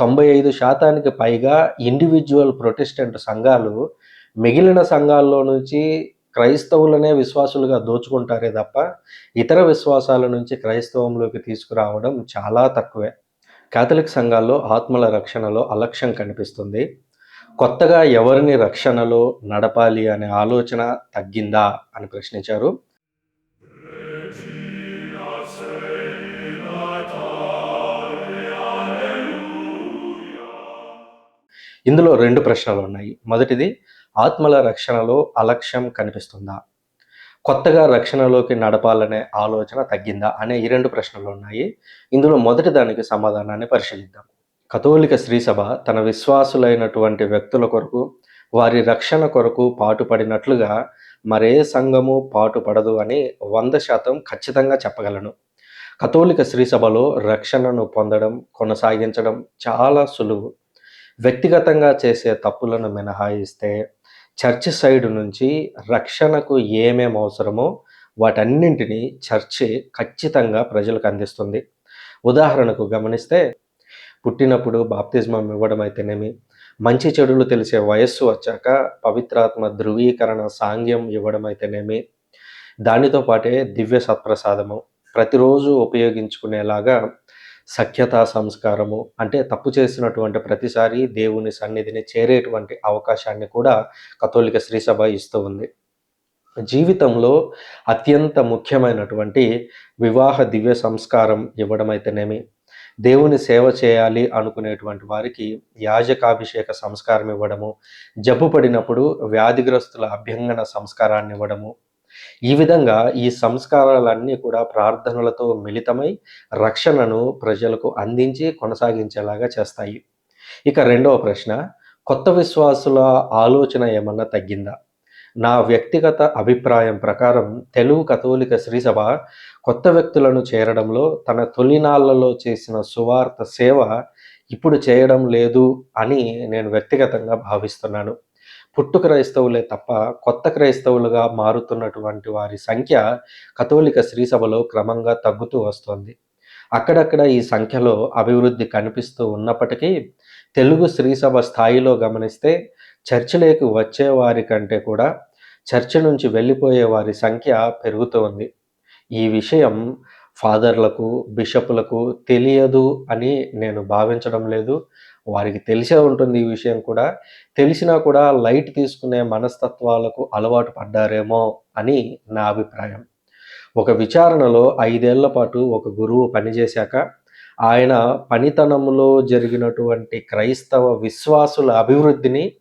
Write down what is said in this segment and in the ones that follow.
తొంభై ఐదు శాతానికి పైగా ఇండివిజువల్ ప్రొటెస్టెంట్ సంఘాలు మిగిలిన సంఘాల్లో నుంచి క్రైస్తవులనే విశ్వాసులుగా దోచుకుంటారే తప్ప ఇతర విశ్వాసాల నుంచి క్రైస్తవంలోకి తీసుకురావడం చాలా తక్కువే. కేథలిక్ సంఘాల్లో ఆత్మల రక్షణలో అలక్ష్యం కనిపిస్తుంది. కొత్తగా ఎవరిని రక్షణలో నడపాలి అనే ఆలోచన తగ్గిందా అని ప్రశ్నించారు. ఇందులో రెండు ప్రశ్నలు ఉన్నాయి. మొదటిది ఆత్మల రక్షణలో అలక్ష్యం కనిపిస్తుందా? కొత్తగా రక్షణలోకి నడపాలనే ఆలోచన తగ్గిందా? అనే ఈ రెండు ప్రశ్నలు ఉన్నాయి. ఇందులో మొదటి దానికి సమాధానాన్ని పరిశీలిద్దాం. కథోలిక శ్రీసభ తన విశ్వాసులైనటువంటి వ్యక్తుల కొరకు వారి రక్షణ కొరకు పాటుపడినట్లుగా మరే సంఘము పాటుపడదు అని వంద శాతం ఖచ్చితంగా చెప్పగలను. కథోలిక శ్రీసభలో రక్షణను పొందడం కొనసాగించడం చాలా సులువు. వ్యక్తిగతంగా చేసే తప్పులను మినహాయిస్తే చర్చ్ సైడ్ నుంచి రక్షణకు ఏమేమి అవసరమో వాటన్నింటినీ చర్చి ఖచ్చితంగా ప్రజలకు అందిస్తుంది. ఉదాహరణకు గమనిస్తే పుట్టినప్పుడు బాప్తిజమం ఇవ్వడం అయితేనేమి మంచి చెడులు తెలిసే వయస్సు వచ్చాక పవిత్రాత్మ ధృవీకరణ సాంగ్యం ఇవ్వడం అయితేనేమి దానితో పాటే దివ్య సత్ప్రసాదము ప్రతిరోజు ఉపయోగించుకునేలాగా సఖ్యతా సంస్కారము అంటే తప్పు చేసినటువంటి ప్రతిసారి దేవుని సన్నిధిని చేరేటువంటి అవకాశాన్ని కూడా కథోలిక శ్రీసభ ఇస్తూ ఉంది. జీవితంలో అత్యంత ముఖ్యమైనటువంటి వివాహ దివ్య సంస్కారం ఇవ్వడం అయితేనేమి దేవుని సేవ చేయాలి అనుకునేటువంటి వారికి యాజకాభిషేక సంస్కారం ఇవ్వడము జబ్బు పడినప్పుడు వ్యాధిగ్రస్తుల అభ్యంగన సంస్కారాన్ని ఇవ్వడము ఈ విధంగా ఈ సంస్కారాలన్నీ కూడా ప్రార్థనలతో మిళితమై రక్షణను ప్రజలకు అందించి కొనసాగించేలాగా చేస్తాయి. ఇక రెండవ ప్రశ్న కొత్త విశ్వాసుల ఆలోచన ఏమన్నా తగ్గిందా? నా వ్యక్తిగత అభిప్రాయం ప్రకారం తెలుగు కథోలిక శ్రీసభ కొత్త వ్యక్తులను చేరడంలో తన తొలినాళ్ళలో చేసిన సువార్త సేవ ఇప్పుడు చేయడం లేదు అని నేను వ్యక్తిగతంగా భావిస్తున్నాను. పుట్టు క్రైస్తవులే తప్ప కొత్త క్రైస్తవులుగా మారుతున్నటువంటి వారి సంఖ్య కథోలిక శ్రీసభలో క్రమంగా తగ్గుతూ వస్తోంది. అక్కడక్కడ ఈ సంఖ్యలో అభివృద్ధి కనిపిస్తూ ఉన్నప్పటికీ తెలుగు శ్రీసభ స్థాయిలో గమనిస్తే చర్చిలోకి వచ్చే వారి కంటే కూడా చర్చి నుంచి వెళ్ళిపోయే వారి సంఖ్య పెరుగుతోంది. ఈ విషయం ఫాదర్లకు బిషపులకు తెలియదు అని నేను భావించడం లేదు. వారికి తెలిసే ఉంటుంది ఈ విషయం కూడా. తెలిసినా కూడా లైట్ తీసుకునే మనస్తత్వాలకు అలవాటు పడ్డారేమో అని నా అభిప్రాయం. ఒక విచారణలో ఐదేళ్ళ పాటు ఒక గురువు పనిచేశాక ఆయన పనితనంలో జరిగినటువంటి క్రైస్తవ విశ్వాసుల అభివృద్ధిని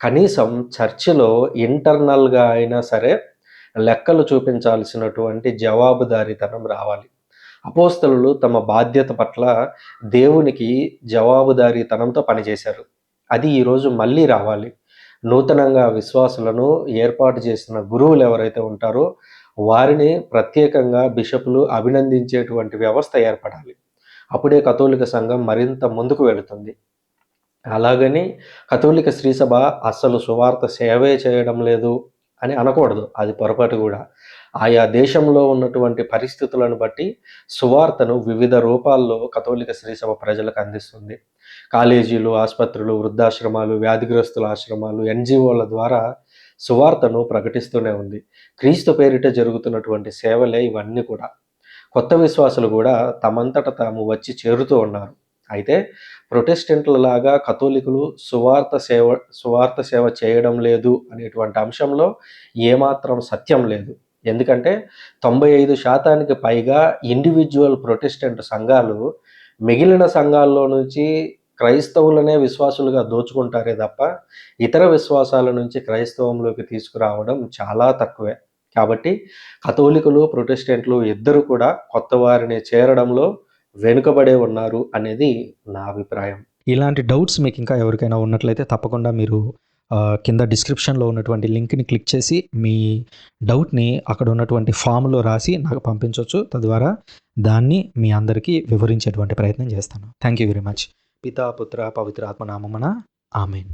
కనీసం చర్చిలో ఇంటర్నల్గా అయినా సరే లెక్కలు చూపించాల్సినటువంటి జవాబుదారీతనం రావాలి. అపోస్తలు తమ బాధ్యత పట్ల దేవునికి జవాబుదారీతనంతో పనిచేశారు. అది ఈరోజు మళ్ళీ రావాలి. నూతనంగా విశ్వాసులను ఏర్పాటు చేసిన గురువులు ఎవరైతే ఉంటారో వారిని ప్రత్యేకంగా బిషపులు అభినందించేటువంటి వ్యవస్థ ఏర్పడాలి. అప్పుడే కథోలిక సంఘం మరింత ముందుకు వెళుతుంది. అలాగని కథోలిక శ్రీసభ అస్సలు సువార్త సేవే చేయడం లేదు అని అనకూడదు. అది పొరపాటు కూడా. ఆయా దేశంలో ఉన్నటువంటి పరిస్థితులను బట్టి సువార్తను వివిధ రూపాల్లో కథోలిక శ్రీసభ ప్రజలకు అందిస్తుంది. కాలేజీలు ఆసుపత్రులు వృద్ధాశ్రమాలు వ్యాధిగ్రస్తుల ఆశ్రమాలు ఎన్జిఓల ద్వారా సువార్తను ప్రకటిస్తూనే ఉంది. క్రీస్తు పేరిట జరుగుతున్నటువంటి సేవలే ఇవన్నీ కూడా. కొత్త విశ్వాసులు కూడా తమంతట తాము వచ్చి చేరుతూ ఉన్నారు. అయితే ప్రొటెస్టెంట్ల లాగా కథోలికులు సువార్త సేవ సువార్త సేవ చేయడం లేదు అనేటువంటి అంశంలో ఏమాత్రం సత్యం లేదు. ఎందుకంటే తొంభై ఐదు శాతానికి పైగా ఇండివిజువల్ ప్రొటెస్టెంట్ సంఘాలు మిగిలిన సంఘాల్లో నుంచి క్రైస్తవులనే విశ్వాసులుగా దోచుకుంటారే తప్ప ఇతర విశ్వాసాల నుంచి క్రైస్తవంలోకి తీసుకురావడం చాలా తక్కువే. కాబట్టి కథోలికులు ప్రొటెస్టెంట్లు ఇద్దరు కూడా కొత్త వారిని చేరడంలో వెనుకబడే ఉన్నారు అనేది నా అభిప్రాయం. ఇలాంటి డౌట్స్ మీకు ఇంకా ఎవరికైనా ఉన్నట్లయితే తప్పకుండా మీరు కింద డిస్క్రిప్షన్లో ఉన్నటువంటి లింక్ని క్లిక్ చేసి మీ డౌట్ని అక్కడ ఉన్నటువంటి ఫామ్లో రాసి నాకు పంపించవచ్చు తద్వారా దాన్ని మీ అందరికీ వివరించేటువంటి ప్రయత్నం చేస్తాను. థ్యాంక్ యూ వెరీ మచ్ పితా పుత్ర పవిత్ర ఆత్మనామమున ఆమెన్.